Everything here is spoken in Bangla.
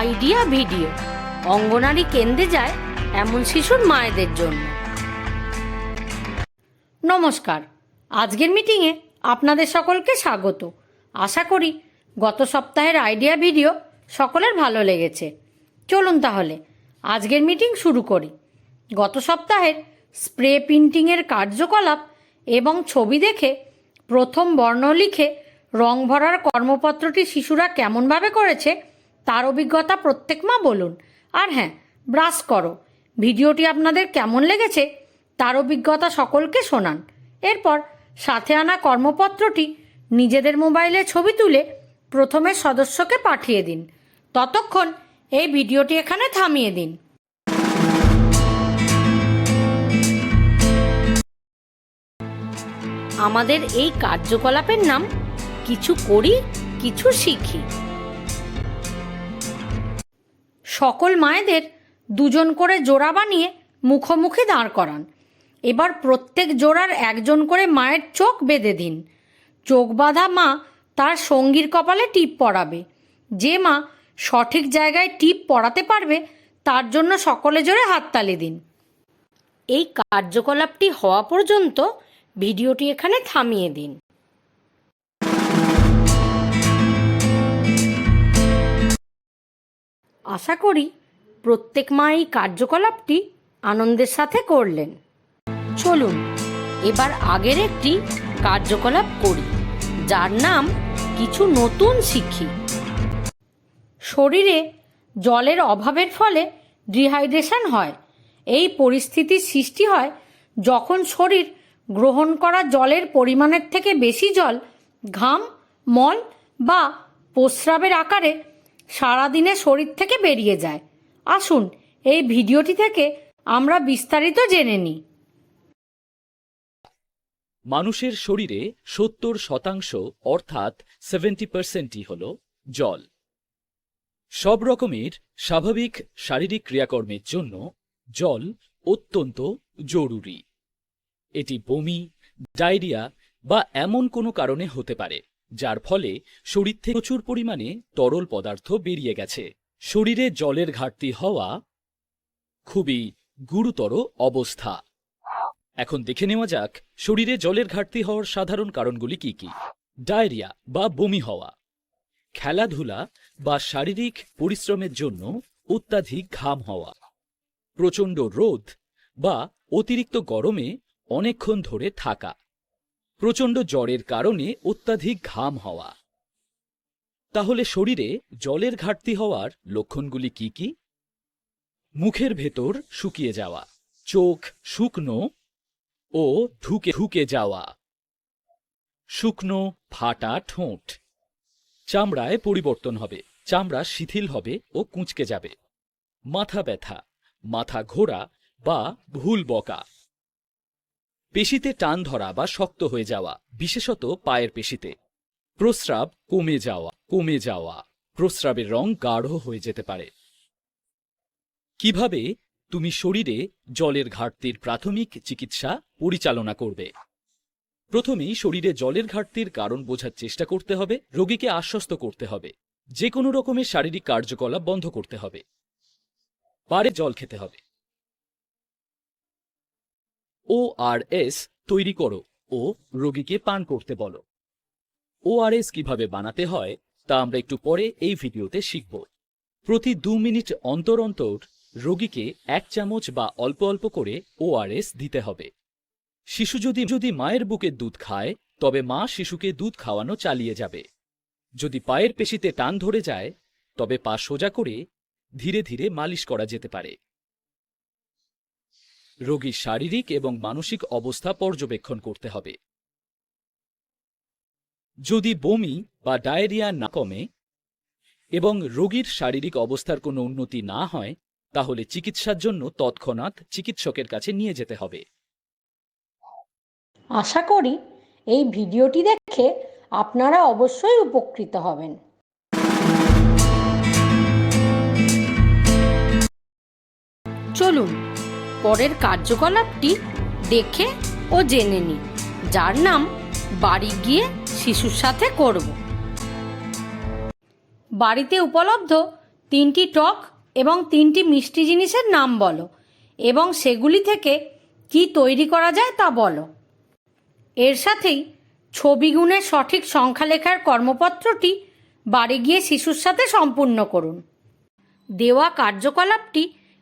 Idea video. অঙ্গনারী কেন্দ্রে যায় এমন শিশুর মায়েদের জন্য। নমস্কার, আজকের মিটিংয়ে আপনাদের সকলকে স্বাগত। আশা করি গত সপ্তাহের আইডিয়া ভিডিও সকলের ভালো লেগেছে। চলুন তাহলে, আজকের মিটিং শুরু করি। গত সপ্তাহের স্প্রে প্রিন্টিংয়ের কার্যকলাপ এবং ছবি দেখে প্রথম বর্ণ লিখে রং ভরার কর্মপত্রটি শিশুরা কেমনভাবে করেছে তার অভিজ্ঞতা প্রত্যেক মা বলুন। আর হ্যাঁ ব্রাশ করো। ভিডিওটি আপনাদের কেমন লেগেছে তার অভিজ্ঞতা সকলকে শোনান। এরপর সাথে আনা কর্মপত্রটি নিজেদের মোবাইলে ছবি তুলে প্রথমে সদস্যকে পাঠিয়ে দিন। ততক্ষণ এই ভিডিওটি এখানে থামিয়ে দিন। আমাদের এই কার্যকলাপের নাম কিছু করি, কিছু শিখি। সকল মায়েদের দুজন করে জোড়া বানিয়ে মুখোমুখি দাঁড় করান। এবার প্রত্যেক জোড়ার একজন করে মায়ের চোখ বেঁধে দিন। চোখ বাঁধা মা তার সঙ্গীর কপালে টিপ পরাবে। যে মা সঠিক জায়গায় টিপ পরাতে পারবে, তার জন্য সকলে জোরে হাততালি দিন। এই কার্যকলাপটি হওয়া পর্যন্ত ভিডিওটি এখানে থামিয়ে দিন। আশা করি প্রত্যেক মা এই কার্যকলাপটি আনন্দের সাথে করলেন। চলুন, এবার আগের একটি কার্যকলাপ করি, যার নাম কিছু নতুন শিখি। শরীরে জলের অভাবের ফলে ডিহাইড্রেশন হয়। এই পরিস্থিতির সৃষ্টি হয় যখন শরীর গ্রহণ করা জলের পরিমাণের থেকে বেশি জল ঘাম, মল বা প্রস্রাবের আকারে সারাদিনে শরীর থেকে বেরিয়ে যায়। আসুন, এই ভিডিওটি থেকে আমরা বিস্তারিত জেনে নিই। মানুষের শরীরে সত্তর শতাংশ, অর্থাৎ সেভেন্টি পার্সেন্টই হল জল। সব রকমের স্বাভাবিক শারীরিক ক্রিয়াকর্মের জন্য জল অত্যন্ত জরুরি। এটি বমি, ডায়রিয়া বা এমন কোনো কারণে হতে পারে। যার ফলে শরীর থেকে প্রচুর পরিমাণে তরল পদার্থ বেরিয়ে গেছে। শরীরে জলের ঘাটতি হওয়া খুবই গুরুতর অবস্থা। এখন দেখে নেওয়া যাক, শরীরে জলের ঘাটতি হওয়ার সাধারণ কারণগুলি কি কি? ডায়রিয়া বা বমি হওয়া। খেলাধুলা বা শারীরিক পরিশ্রমের জন্য অত্যাধিক ঘাম হওয়া। প্রচণ্ড রোদ বা অতিরিক্ত গরমে অনেকক্ষণ ধরে থাকা। প্রচণ্ড জ্বরের কারণে অত্যাধিক ঘাম হওয়া। তাহলে শরীরে জলের ঘাটতি হওয়ার লক্ষণগুলি কি কি? মুখের ভেতর শুকিয়ে যাওয়া, চোখ শুকনো ও ঢুকে ঢুকে যাওয়া, শুকনো ফাটা ঠোঁট। চামড়ায় পরিবর্তন হবে, চামড়া শিথিল হবে ও কুঁচকে যাবে। মাথা ব্যথা, মাথা ঘোরা বা ভুল বকা। পেশিতে টান ধরা বা শক্ত হয়ে যাওয়া, বিশেষত পায়ের পেশিতে। প্রস্রাব কমে যাওয়া কমে যাওয়া, প্রস্রাবের রং গাঢ় হয়ে যেতে পারে। কীভাবে তুমি শরীরে জলের ঘাটতির প্রাথমিক চিকিৎসা পরিচালনা করবে? প্রথমেই শরীরে জলের ঘাটতির কারণ বোঝার চেষ্টা করতে হবে, রোগীকে আশ্বস্ত করতে হবে। যে কোনো রকমের শারীরিক কার্যকলাপ বন্ধ করতে হবে। পারে জল খেতে হবে। ও আর এস তৈরি করো ও রোগীকে পান করতে বলো। ও আর এস কীভাবে বানাতে হয় তা আমরা একটু পরে এই ভিডিওতে শিখব। প্রতি দু মিনিট অন্তর অন্তর রোগীকে এক চামচ বা অল্প অল্প করে ওআরএস দিতে হবে। শিশু যদি যদি মায়ের বুকের দুধ খায়, তবে মা শিশুকে দুধ খাওয়ানো চালিয়ে যাবে। যদি পায়ের পেশিতে টান ধরে যায়, তবে পা সোজা করে ধীরে ধীরে মালিশ করা যেতে পারে। রোগীর শারীরিক এবং মানসিক অবস্থা পর্যবেক্ষণ করতে হবে। যদি বমি বা ডায়রিয়া না কমে এবং রোগীর শারীরিক অবস্থার কোনো উন্নতি না হয়, তাহলে চিকিৎসার জন্য তৎক্ষণাৎ চিকিৎসকের কাছে নিয়ে যেতে হবে। আশা করি এই ভিডিওটি দেখে আপনারা অবশ্যই উপকৃত হবেন। চলুন পরের কার্যকলাপটি দেখে ও জেনে নিই যার নাম বাড়ি গিয়ে শিশুর সাথে করব। বাড়িতে উপলব্ধ তিনটি টক এবং তিনটি মিষ্টি জিনিসের নাম বলো এবং সেগুলি থেকে কি তৈরি করা যায় তা বলো। এর সাথেই ছবি গুণের সঠিক সংখ্যা লেখার কর্মপত্রটি বাড়ি গিয়ে শিশুর সাথে সম্পূর্ণ করুন। দেওয়া কার্যকলাপটি